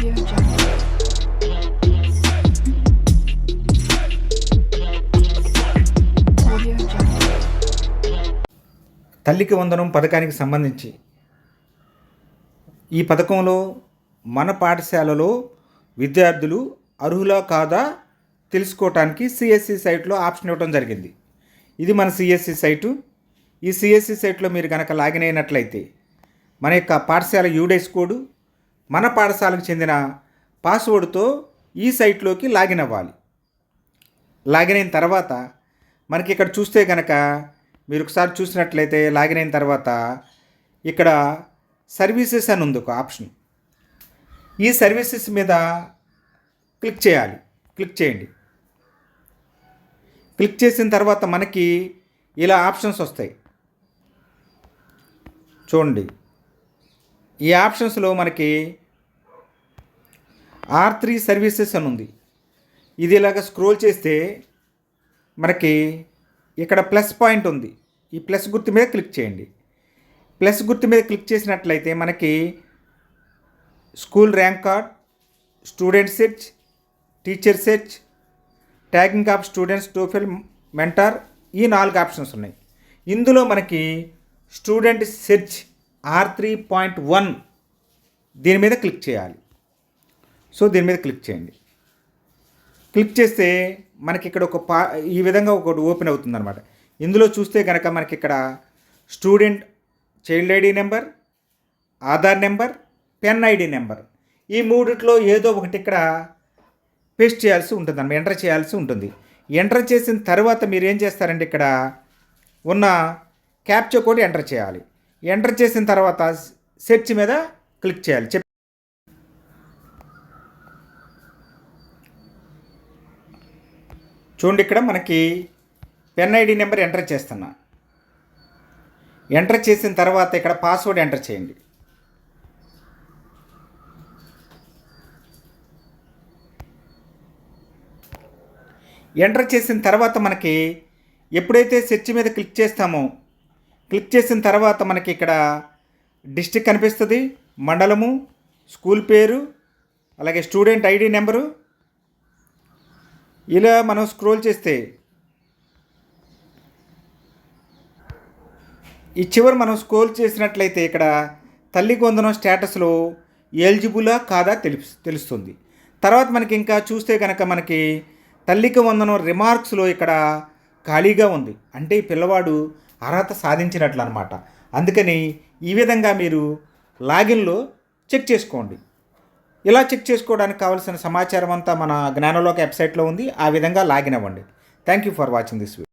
తల్లికి వందనం పథకానికి సంబంధించి ఈ పథకంలో మన పాఠశాలలో విద్యార్థులు అర్హులా కాదా తెలుసుకోవటానికి సిఎస్సి సైట్లో ఆప్షన్ ఇవ్వడం జరిగింది. ఇది మన సిఎస్సి సైటు. ఈ సిఎస్సి సైట్లో మీరు కనుక లాగిన్ అయినట్లయితే మన యొక్క పాఠశాల యూడైస్ కోడ్ మన పాఠశాలకు చెందిన పాస్వర్డ్తో ఈ సైట్లోకి లాగిన్ అవ్వాలి. లాగిన్ అయిన తర్వాత మనకి ఇక్కడ చూస్తే కనుక మీరు ఒకసారి చూసినట్లయితే లాగిన్ అయిన తర్వాత ఇక్కడ సర్వీసెస్ అని ఉంది ఒక ఆప్షన్. ఈ సర్వీసెస్ మీద క్లిక్ చేయాలి. క్లిక్ చేయండి. క్లిక్ చేసిన తర్వాత మనకి ఇలా ఆప్షన్స్ వస్తాయి. చూడండి. ఈ ఆప్షన్స్లో మనకి ఆర్ త్రీ సర్వీసెస్ అని ఉంది. ఇది ఇలాగ స్క్రోల్ చేస్తే మనకి ఇక్కడ ప్లస్ పాయింట్ ఉంది. ఈ ప్లస్ గుర్తు మీద క్లిక్ చేయండి. ప్లస్ గుర్తు మీద క్లిక్ చేసినట్లయితే మనకి school rank card student search teacher search tagging of students TOEFL mentor ఈ నాలుగు ఆప్షన్స్ ఉన్నాయి. ఇందులో మనకి student search R three point one దీని మీద క్లిక్ చేయాలి. సో దీని మీద క్లిక్ చేయండి. క్లిక్ చేస్తే మనకి ఇక్కడ ఒక పా ఈ విధంగా ఒకటి ఓపెన్ అవుతుందన్నమాట ఇందులో చూస్తే కనుక మనకి ఇక్కడ student child ID number Aadhaar number PEN ID number ఈ మూడిట్లో ఏదో ఒకటి ఇక్కడ పేస్ట్ చేయాల్సి ఉంటుంది అన్నమాట. ఎంటర్ చేయాల్సి ఉంటుంది. ఎంటర్ చేసిన తర్వాత మీరు ఏం చేస్తారంటే ఇక్కడ ఉన్న క్యాప్చర్ కోడ్ ఎంటర్ చేయాలి. ఎంటర్ చేసిన తర్వాత సెర్చ్ మీద క్లిక్ చేయాలి. చెప్ చూడండి ఇక్కడ మనకి పెన్ ఐడి నెంబర్ ఎంటర్ చేస్తున్నా. ఎంటర్ చేసిన తర్వాత ఇక్కడ పాస్వర్డ్ ఎంటర్ చేయండి. ఎంటర్ చేసిన తర్వాత మనకి ఎప్పుడైతే సెర్చ్ మీద క్లిక్ చేస్తామో క్లిక్ చేసిన తర్వాత మనకి ఇక్కడ డిస్టిక్ కనిపిస్తుంది. మండలము స్కూల్ పేరు అలాగే స్టూడెంట్ ఐడి నెంబరు. ఇలా మనం స్క్రోల్ చేస్తే ఈ చివరి మనం స్క్రోల్ చేసినట్లయితే ఇక్కడ తల్లి వందనం స్టేటస్లో ఎలిజిబులా కాదా తెలుపు తెలుస్తుంది. తర్వాత మనకి ఇంకా చూస్తే కనుక మనకి తల్లికి వందనం రిమార్క్స్లో ఇక్కడ ఖాళీగా ఉంది. అంటే ఈ పిల్లవాడు అర్హత సాధించినట్లు అనమాట అందుకని ఈ విధంగా మీరు లాగిన్లో చెక్ చేసుకోండి. ఇలా చెక్ చేసుకోవడానికి కావాల్సిన సమాచారం అంతా మన జ్ఞానలోక వెబ్సైట్లో ఉంది. ఆ విధంగా లాగిన్ అవ్వండి. Thank you for watching this video.